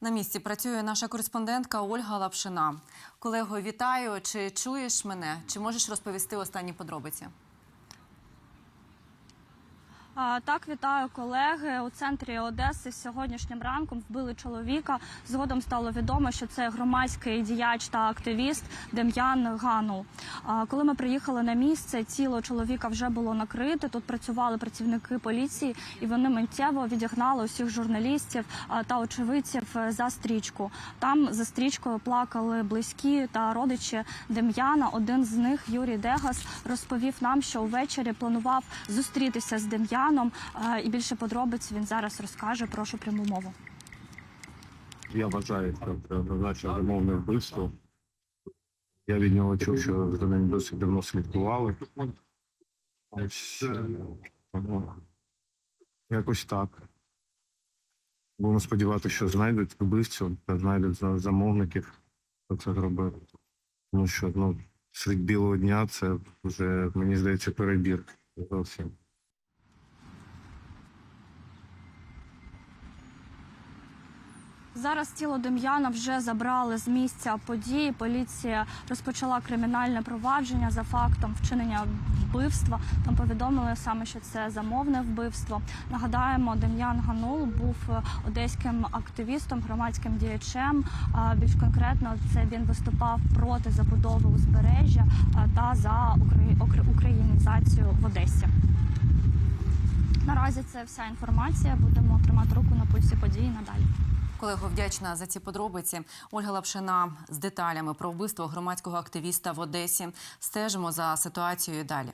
На місці працює наша кореспондентка Ольга Лапшина. Колего, вітаю. Чи чуєш мене? Чи можеш розповісти останні подробиці? Так, вітаю колеги. У центрі Одеси сьогоднішнім ранком вбили чоловіка. Згодом стало відомо, що це громадський діяч та активіст Дем'ян Ганул. Коли ми приїхали на місце, тіло чоловіка вже було накрите. Тут працювали працівники поліції, і вони миттєво відігнали усіх журналістів та очевидців за стрічку. Там за стрічкою плакали близькі та родичі Дем'яна. Один з них, Юрій Дегас, розповів нам, що увечері планував зустрітися з Дем'яном. Е, І більше подробиць він зараз розкаже. Прошу пряму мову. Я вважаю, що це однозначно замовне вбивство. Я від нього чув, що за ним досить давно слідкували. Ось, Якось так. Будемо сподіватися, що знайдуть вбивцю та знайдуть замовників, хто це зробив. Тому що ну, серед білого дня це вже, мені здається, перебір зовсім. Зараз тіло Дем'яна вже забрали з місця події. Поліція розпочала кримінальне провадження за фактом вчинення вбивства. Там повідомили саме, що це замовне вбивство. Нагадаємо, Дем'ян Ганул був одеським активістом, громадським діячем. Більш конкретно, це він виступав проти забудови узбережжя та за українізацію в Одесі. Наразі це вся інформація. Будемо тримати руку на пульсі події надалі. Колего, вдячна за ці подробиці. Ольга Лапшина з деталями про вбивство громадського активіста в Одесі. Стежимо за ситуацією далі.